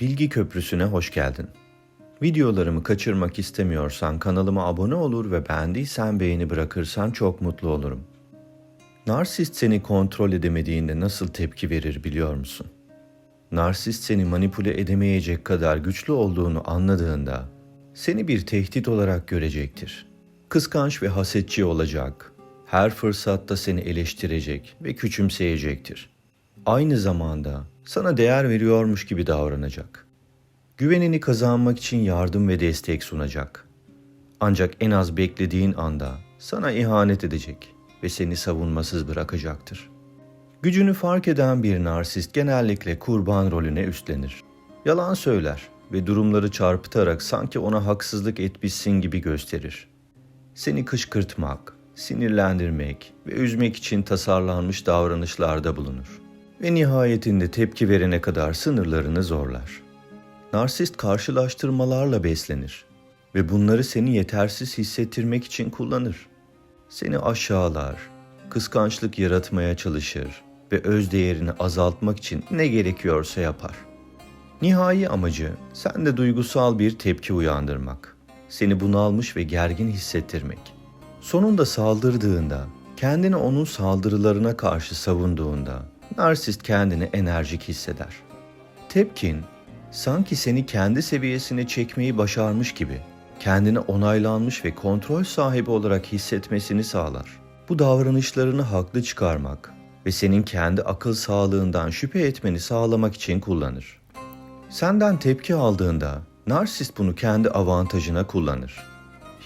Bilgi Köprüsü'ne hoş geldin. Videolarımı kaçırmak istemiyorsan kanalıma abone olur ve beğendiysen beğeni bırakırsan çok mutlu olurum. Narsist seni kontrol edemediğinde nasıl tepki verir biliyor musun? Narsist seni manipüle edemeyecek kadar güçlü olduğunu anladığında seni bir tehdit olarak görecektir. Kıskanç ve hasetçi olacak. Her fırsatta seni eleştirecek ve küçümseyecektir. Aynı zamanda sana değer veriyormuş gibi davranacak. Güvenini kazanmak için yardım ve destek sunacak. Ancak en az beklediğin anda sana ihanet edecek ve seni savunmasız bırakacaktır. Gücünü fark eden bir narsist genellikle kurban rolüne üstlenir. Yalan söyler ve durumları çarpıtarak sanki ona haksızlık etmişsin gibi gösterir. Seni kışkırtmak, sinirlendirmek ve üzmek için tasarlanmış davranışlarda bulunur. Ve nihayetinde tepki verene kadar sınırlarını zorlar. Narsist karşılaştırmalarla beslenir ve bunları seni yetersiz hissettirmek için kullanır. Seni aşağılar, kıskançlık yaratmaya çalışır ve öz değerini azaltmak için ne gerekiyorsa yapar. Nihai amacı sende duygusal bir tepki uyandırmak, seni bunalmış ve gergin hissettirmek. Sonunda saldırdığında, kendini onun saldırılarına karşı savunduğunda narsist kendini enerjik hisseder. Tepkin sanki seni kendi seviyesine çekmeyi başarmış gibi kendini onaylanmış ve kontrol sahibi olarak hissetmesini sağlar. Bu davranışlarını haklı çıkarmak ve senin kendi akıl sağlığından şüphe etmeni sağlamak için kullanır. Senden tepki aldığında narsist bunu kendi avantajına kullanır.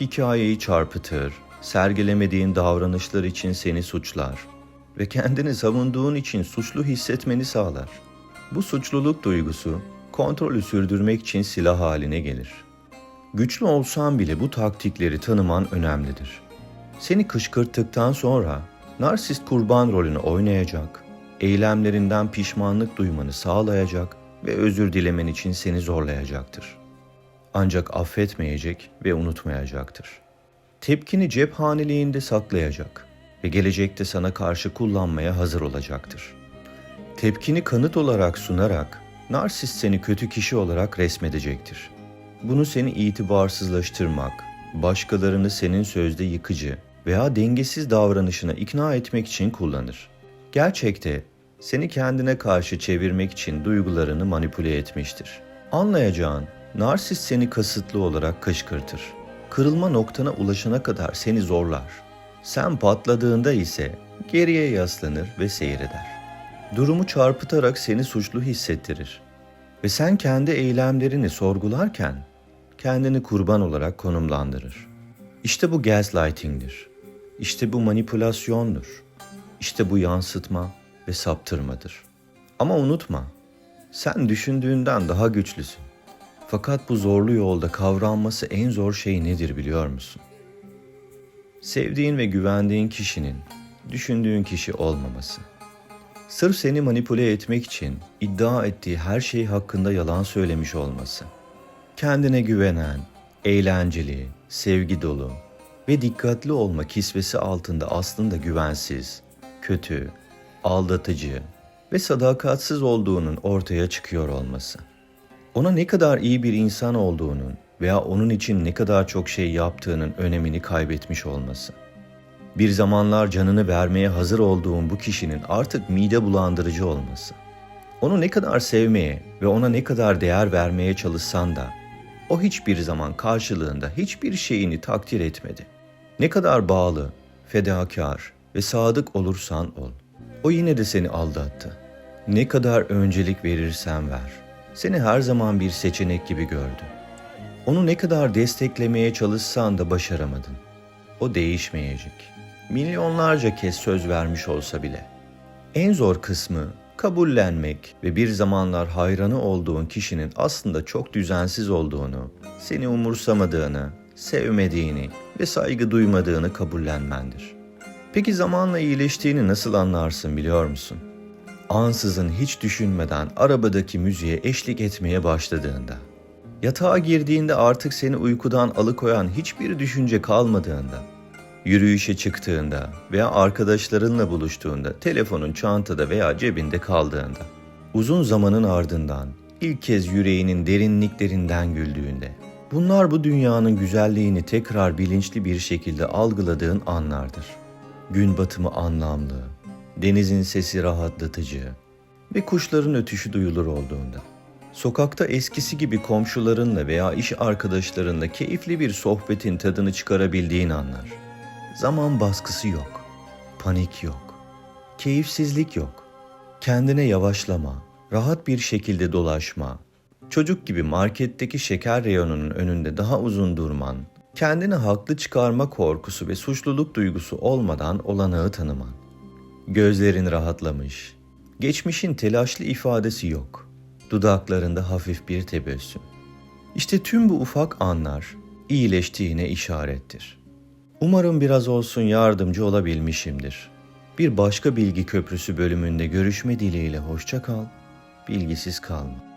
Hikayeyi çarpıtır, sergilemediğin davranışlar için seni suçlar ve kendini savunduğun için suçlu hissetmeni sağlar. Bu suçluluk duygusu kontrolü sürdürmek için silah haline gelir. Güçlü olsan bile bu taktikleri tanıman önemlidir. Seni kışkırttıktan sonra narsist kurban rolünü oynayacak, eylemlerinden pişmanlık duymanı sağlayacak ve özür dilemen için seni zorlayacaktır. Ancak affetmeyecek ve unutmayacaktır. Tepkini cephaneliğinde saklayacak ve gelecekte sana karşı kullanmaya hazır olacaktır. Tepkini kanıt olarak sunarak narsist seni kötü kişi olarak resmedecektir. Bunu seni itibarsızlaştırmak, başkalarını senin sözde yıkıcı veya dengesiz davranışına ikna etmek için kullanır. Gerçekte seni kendine karşı çevirmek için duygularını manipüle etmiştir. Anlayacağın, narsist seni kasıtlı olarak kışkırtır. Kırılma noktana ulaşana kadar seni zorlar. Sen patladığında ise geriye yaslanır ve seyreder. Durumu çarpıtarak seni suçlu hissettirir. Ve sen kendi eylemlerini sorgularken kendini kurban olarak konumlandırır. İşte bu gaslighting'dir. İşte bu manipülasyondur. İşte bu yansıtma ve saptırmadır. Ama unutma, sen düşündüğünden daha güçlüsün. Fakat bu zorlu yolda kavranması en zor şey nedir biliyor musun? Sevdiğin ve güvendiğin kişinin düşündüğün kişi olmaması. Sırf seni manipüle etmek için iddia ettiği her şey hakkında yalan söylemiş olması. Kendine güvenen, eğlenceli, sevgi dolu ve dikkatli olma kisvesi altında aslında güvensiz, kötü, aldatıcı ve sadakatsiz olduğunun ortaya çıkıyor olması. Ona ne kadar iyi bir insan olduğunun veya onun için ne kadar çok şey yaptığının önemini kaybetmiş olması. Bir zamanlar canını vermeye hazır olduğun bu kişinin artık mide bulandırıcı olması. Onu ne kadar sevmeye ve ona ne kadar değer vermeye çalışsan da o hiçbir zaman karşılığında hiçbir şeyini takdir etmedi. Ne kadar bağlı, fedakar ve sadık olursan ol. O yine de seni aldattı. Ne kadar öncelik verirsen ver. Seni her zaman bir seçenek gibi gördü. Onu ne kadar desteklemeye çalışsan da başaramadın. O değişmeyecek. Milyonlarca kez söz vermiş olsa bile. En zor kısmı kabullenmek ve bir zamanlar hayranı olduğun kişinin aslında çok düzensiz olduğunu, seni umursamadığını, sevmediğini ve saygı duymadığını kabullenmendir. Peki zamanla iyileştiğini nasıl anlarsın biliyor musun? Ansızın hiç düşünmeden arabadaki müziğe eşlik etmeye başladığında. Yatağa girdiğinde artık seni uykudan alıkoyan hiçbir düşünce kalmadığında. Yürüyüşe çıktığında veya arkadaşlarınla buluştuğunda telefonun çantada veya cebinde kaldığında. Uzun zamanın ardından ilk kez yüreğinin derinliklerinden güldüğünde. Bunlar bu dünyanın güzelliğini tekrar bilinçli bir şekilde algıladığın anlardır. Gün batımı anlamlı, denizin sesi rahatlatıcı ve kuşların ötüşü duyulur olduğunda. Sokakta eskisi gibi komşularınla veya iş arkadaşlarınla keyifli bir sohbetin tadını çıkarabildiğin anlar. Zaman baskısı yok, panik yok, keyifsizlik yok. Kendine yavaşlama, rahat bir şekilde dolaşma, çocuk gibi marketteki şeker reyonunun önünde daha uzun durman, kendini haklı çıkarma korkusu ve suçluluk duygusu olmadan olanağı tanıman. Gözlerin rahatlamış, geçmişin telaşlı ifadesi yok, dudaklarında hafif bir tebessüm. İşte tüm bu ufak anlar iyileştiğine işarettir. Umarım biraz olsun yardımcı olabilmişimdir. Bir başka bilgi köprüsü bölümünde görüşme dileğiyle hoşça kal, bilgisiz kalma.